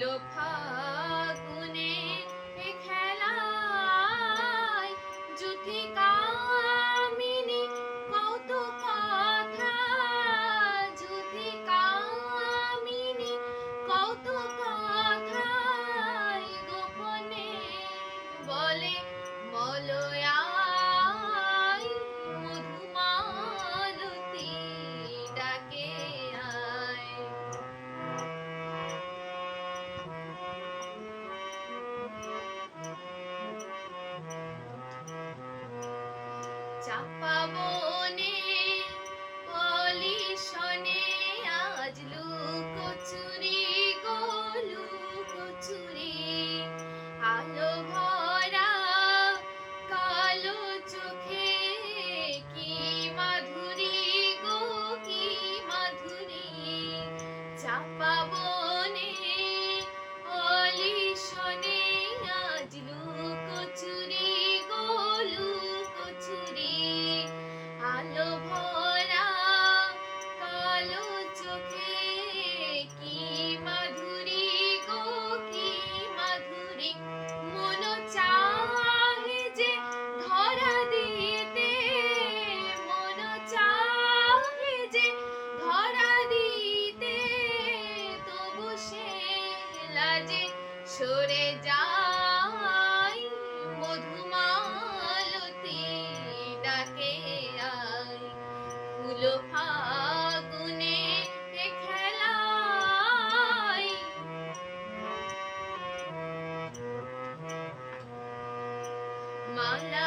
হলো ফাগুনে খেলায়। যুথি কামিনী কত কথা যুথি কামিনী কত কথাই গোপনে বলে বলয়া bubble. এলো ফাগুনে খেলায় মালা